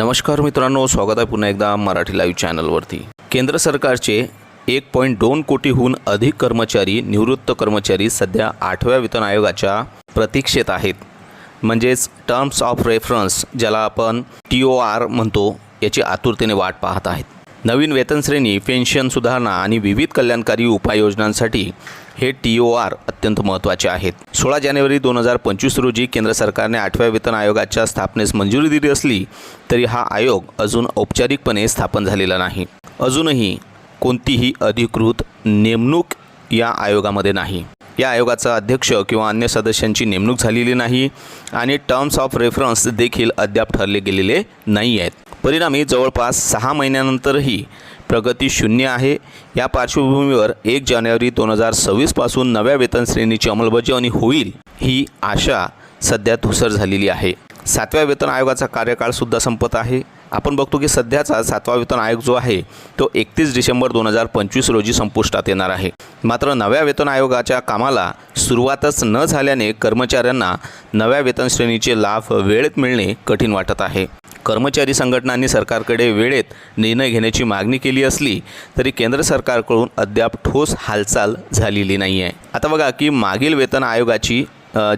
नमस्कार मित्रांनो स्वागत आहे पुन्हा एकदा मराठी लाईव्ह चॅनलवरती केंद्र सरकारचे एक पॉईंट दोन कोटीहून अधिक कर्मचारी निवृत्त कर्मचारी सध्या आठव्या वेतन आयोगाच्या प्रतीक्षेत आहेत. म्हणजेच टर्म्स ऑफ रेफरन्स ज्याला आपण टी ओ आर म्हणतो याची आतुरतेने वाट पाहत आहेत. नवीन वेतनश्रेणी पेन्शन सुधारणा आणि विविध कल्याणकारी उपाययोजनांसाठी हे टी ओ आर अत्यंत महत्त्वाचे आहेत. सोळा जानेवारी दोन हजार पंचवीस रोजी केंद्र सरकारने आठव्या वेतन आयोगाच्या स्थापनेस मंजुरी दिली असली तरी हा आयोग अजून औपचारिकपणे स्थापन झालेला नाही. अजूनही कोणतीही अधिकृत नेमणूक या आयोगामध्ये नाही. या आयोगाचा अध्यक्ष किंवा अन्य सदस्यांची नेमणूक झालेली नाही आणि टर्म्स ऑफ रेफरन्स देखील अद्याप ठरले गेलेले नाही आहेत. परिणामी जवळपास सहा महिन्यानंतरही प्रगती शून्य आहे. या पार्श्वभूमीवर एक जानेवारी दोन हजार सव्वीसपासून नव्या वेतन श्रेणीची अंमलबजावणी होईल ही आशा सध्या धुसर झालेली आहे. सातव्या वेतन आयोगाचा कार्यकाळसुद्धा संपत आहे. आपण बघतो की सध्याचा सातवा वेतन आयोग जो आहे तो एकतीस डिसेंबर दोन हजार पंचवीस रोजी संपुष्टात येणार आहे. मात्र नव्या वेतन आयोगाच्या कामाला सुरुवातच न झाल्याने कर्मचाऱ्यांना नव्या वेतन श्रेणीचे लाभ वेळेत मिळणे कठीण वाटत आहे. कर्मचारी संघटनांनी सरकारकडे वेळेत निर्णय घेण्याची मागणी केली असली तरी केंद्र सरकारकडून अद्याप ठोस हालचाल झालेली नाही आहे आता बघा की मागील वेतन आयोगाची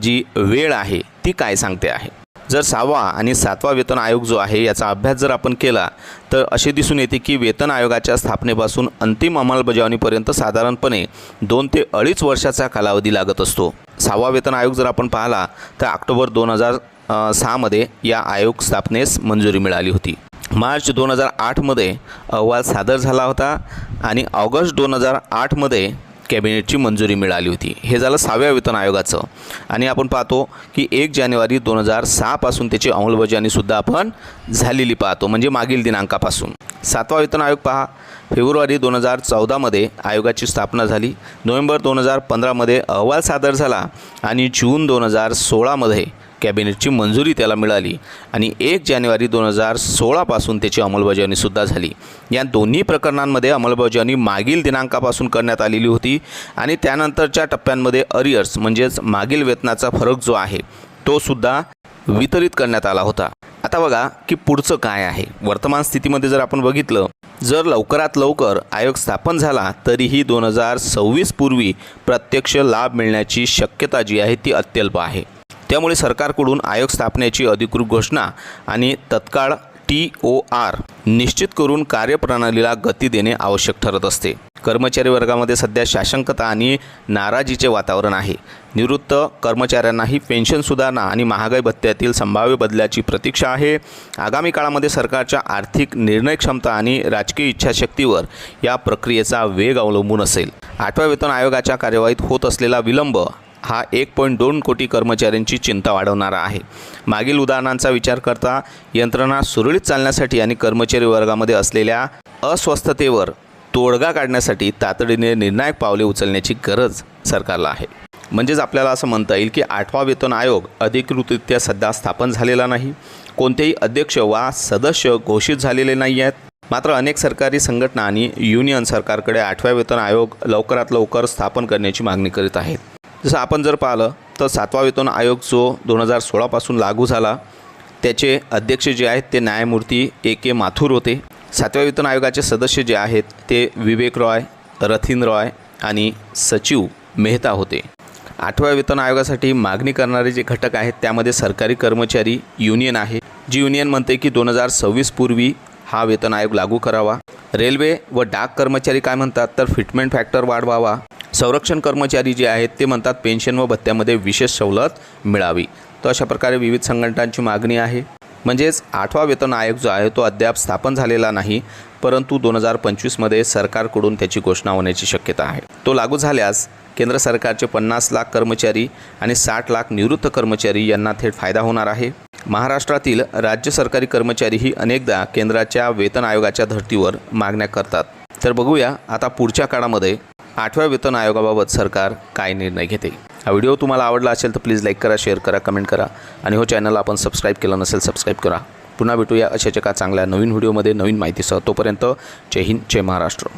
जी वेळ आहे ती काय सांगते आहे? जर सहावा आणि सातवा वेतन आयोग जो आहे याचा अभ्यास जर आपण केला तर असे दिसून येते की वेतन आयोगाच्या स्थापनेपासून अंतिम अंमलबजावणीपर्यंत साधारणपणे दोन ते अडीच वर्षाचा कालावधी लागत असतो. सहावा वेतन आयोग जर आपण पाहिला तर ऑक्टोबर दोन हजार सहामध्ये या आयोग स्थापनेस मंजुरी मिळाली होती. मार्च दोन हजार आठमध्ये अहवाल सादर झाला होता आणि ऑगस्ट दोन हजार आठमध्ये कॅबिनेटची मंजुरी मिळाली होती. हे झालं सहाव्या वेतन आयोगाचं. आणि आपण पाहतो की एक जानेवारी दोन हजार सहापासून त्याची अंमलबजावणीसुद्धा आपण झालेली पाहतो म्हणजे मागील दिनांकापासून. सातवा वेतन आयोग पहा. फेब्रुवारी दोन हजार चौदामध्ये आयोगाची स्थापना झाली. नोव्हेंबर दोन हजार पंधरामध्ये अहवाल सादर झाला. आणि जून दोन हजार सोळामध्ये कॅबिनेटची मंजुरी त्याला मिळाली आणि एक जानेवारी दोन हजार सोळापासून त्याची अंमलबजावणीसुद्धा झाली. या दोन्ही प्रकरणांमध्ये अंमलबजावणी मागील दिनांकापासून करण्यात आलेली होती आणि त्यानंतरच्या टप्प्यांमध्ये अरियर्स म्हणजेच मागील वेतनाचा फरक जो आहे तो सुद्धा वितरित करण्यात आला होता. आता बघा की पुढचं काय आहे. वर्तमान स्थितीमध्ये जर आपण बघितलं जर लवकरात लवकर आयोग स्थापन झाला तरीही दोन हजार सव्वीस पूर्वी प्रत्यक्ष लाभ मिळण्याची शक्यता जी आहे ती अत्यल्प आहे. त्यामुळे सरकारकडून आयोग स्थापनेची अधिकृत घोषणा आणि तत्काळ टी ओ आर निश्चित करून कार्यप्रणालीला गती देणे आवश्यक ठरत असते. कर्मचारी वर्गामध्ये सध्या शासंकता आणि नाराजीचे वातावरण आहे. निवृत्त कर्मचाऱ्यांनाही पेन्शन सुधारणा आणि महागाई भत्त्यातील संभाव्य बदलाची प्रतीक्षा आहे. आगामी काळामध्ये सरकारच्या आर्थिक निर्णय क्षमता आणि राजकीय इच्छाशक्तीवर या प्रक्रियेचा वेग अवलंबून असेल. आठव्या वेतन आयोगाच्या कार्यवाहीत होत असलेला विलंब हा एक पॉईंट दोन कोटी कर्मचाऱ्यांची चिंता वाढवणारा आहे. मागील उदाहरणांचा विचार करता यंत्रणा सुरळीत चालण्यासाठी आणि कर्मचारी वर्गामध्ये असलेल्या अस्वस्थतेवर तोडगा काढण्यासाठी तातडीने निर्णायक पावले उचलण्याची गरज सरकारला आहे. म्हणजेच आपल्याला असं म्हणता येईल की आठवा वेतन आयोग अधिकृतरित्या सध्या स्थापन झालेला नाही. कोणतेही अध्यक्ष वा सदस्य घोषित झालेले नाही आहेत. मात्र अनेक सरकारी संघटना आणि युनियन सरकारकडे आठव्या वेतन आयोग लवकरात लवकर स्थापन करण्याची मागणी करीत आहेत. जसं आपण जर पाहिलं तर सातवा वेतन आयोग जो दोन हजार सोळापासून लागू झाला त्याचे अध्यक्ष जे आहेत ते न्यायमूर्ती ए के माथुर होते. सातव्या वेतन आयोगाचे सदस्य जे आहेत ते विवेक रॉय रथिन रॉय आणि सचिव मेहता होते. आठव्या वेतन आयोगासाठी मागणी करणारे जे घटक आहेत त्यामध्ये सरकारी कर्मचारी युनियन आहे जी युनियन म्हणते की दोन हजार सव्वीस पूर्वी हा वेतन आयोग लागू करावा. रेल्वे व डाक कर्मचारी काय म्हणतात तर फिटमेंट फॅक्टर वाढवावा. संरक्षण कर्मचारी जे आहेत ते म्हणतात पेन्शन व भत्त्यामध्ये विशेष सवलत मिळावी. तर अशा प्रकारे विविध संघटनांची मागणी आहे. म्हणजेच आठवा वेतन आयोग जो आहे तो अद्याप स्थापन झालेला नाही परंतु दोन हजार पंचवीसमध्ये सरकारकडून त्याची घोषणा होण्याची शक्यता आहे. तो लागू झाल्यास केंद्र सरकारचे पन्नास लाख कर्मचारी आणि साठ लाख निवृत्त कर्मचारी यांना थेट फायदा होणार आहे. महाराष्ट्रातील राज्य सरकारी कर्मचारीही अनेकदा केंद्राच्या वेतन आयोगाच्या धर्तीवर मागण्या करतात. तर बघूया आता पुढच्या काळामध्ये आठव्या वेतन आयोगाबाबत सरकार काय निर्णय घेते. हा व्हिडिओ तुम्हाला आवडला असेल तर प्लीज लाईक करा शेअर करा कमेंट करा आणि हो चॅनल आपण सबस्क्राईब केलं नसेल सबस्क्राईब करा. पुन्हा भेटूया अशाच एका चांगल्या नवीन व्हिडिओमध्ये नवीन माहितीसह. तोपर्यंत जय हिंद जय महाराष्ट्र.